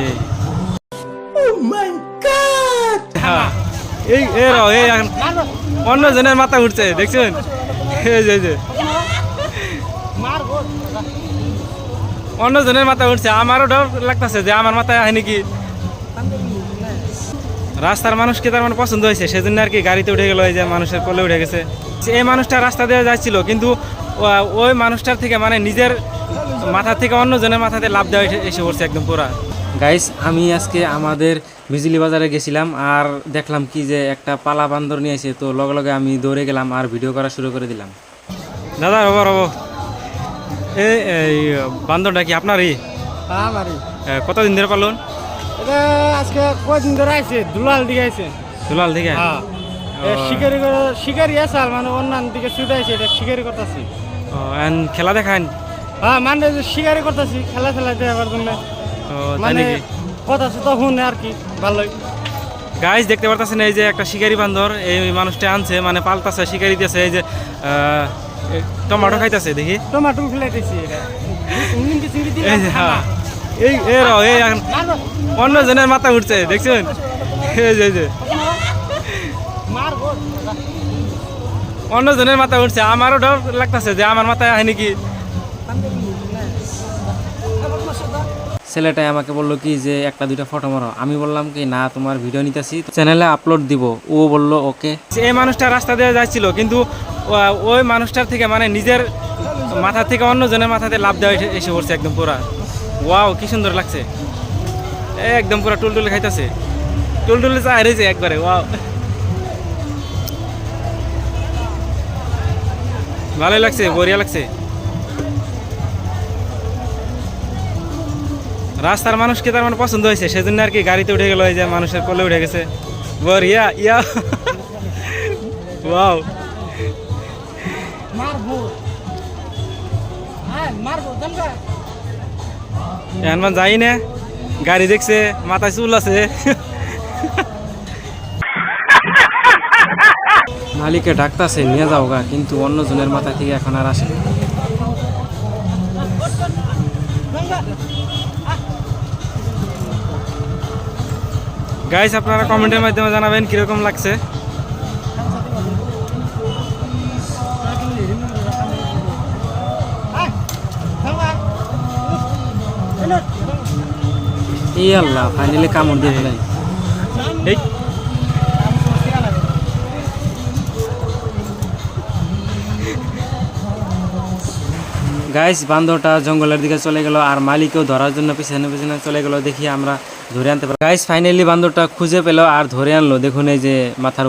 এই। হ্যাঁ। অন্য জনের মাথা উঠছে দেখছেন অন্য জনের মাথা উঠছে আমারও ডর লাগতেছে যে আমার মাথায় আহে নাকি রাস্তার মানুষকে তার মানে পছন্দ হয়েছে, সেজন্য আর কি গাড়িতে উঠে গেল, এই যে মানুষের কোলে উঠে গেছে এই মানুষটা রাস্তা দিয়ে যাচ্ছিল, কিন্তু ওই মানুষটার থেকে মানে নিজের মাথা থেকে অন্য জনের মাথাতে লাভ দেওয়া এসে- এসে পড়ছে একদম পুরা। গাইস আমি আজকে আমাদের বিজলি বাজারে গেছিলাম আর দেখলাম কি যে একটা পালা বান্দর নিয়ে এসে তো লগে লগে আমি দৌড়ে গেলাম আর ভিডিও করা শুরু করে দিলাম। দাদা রব রব। এই বান্দরটা কি আপনারই? আমারই। কতদিন ধরে পালন? এটা আজকে কয়দিন ধরে আছে দুলাল দিকে আছে দুলাল থেকে হ্যাঁ। শিকারি করে শিকারি আছে আর মানে অন্যান্য দিকে ছুটে আছে এটা শিকারি করতেছি। ও, এন খেলা দেখান। হ্যাঁ মানে শিকারি করতেছি খেলা খেলা দেওয়ার জন্য। মানে কথা তো শুনে আর কি ভালোই। গাইজ দেখতে পারতেছেন এই যে একটা শিকারি বান্দর এই মানুষটা আনছে মানে পালতাছে শিকারি দিতেছে এই যে টমাটো খাইতেছে দেখি। টমাটো এই যে হ্যাঁ। এই এই অন্য জনের মাথা উঠছে দেখছেন? এই যে এই যে। অন্য জনের মাথা উঠছে আমারও ডর লাগতেছে যে আমার মাথায় আহে নাকি ছেলেটাই আমাকে বলল কি যে, একটা দুইটা ফটো মারো। আমি বললাম কি, না, তোমার ভিডিও নিতেছি। চ্যানেলে আপলোড দিব। ও বলল, ওকে। এই মানুষটা রাস্তা দিয়ে যাচ্ছিল, কিন্তু ওই মানুষটার থেকে মানে নিজের মাথা থেকে অন্য জনের মাথাতে লাভ দেওয়া এসে- পড়ছে একদম পুরা। ওয়াও, কি সুন্দর লাগছে। একদম পুরা টুলটুলে খাইতেছে। টুলটুলে চা হারিয়েছে একবারে, ওয়াও। ভালোই লাগছে, বড়িয়া লাগছে। রাস্তার মানুষকে তার মানে পছন্দ হয়েছে সেজন্য আর কি গাড়িতে উঠে গেল এই যে মানুষের কোলে উঠে গেছে। বড়িয়া ইয়া ওয়াও মারবো। হ্যাঁ, এখন যাই না গাড়ি দেখছে মাথায় চুল আছে। মালিকে ডাকতাছে নিয়ে যাও গা কিন্তু অন্য জনের মাথা থেকে এখন আর আসে গাইস আপনারা কমেন্টের মাধ্যমে জানাবেন কীরকম লাগছে। এই আল্লাহ ফাইনালি কামড় দিয়ে এই। গাইস বান্দরটা জঙ্গলের দিকে চলে গেল আর মালিকও ধরার জন্য পিছনে পিছনে চলে গেল। দেখি আমরা ধরে আনতে পারে। গাইস ফাইনালি বান্দরটা খুঁজে পেল আর ধরে আনলো। দেখুন এই যে মাথার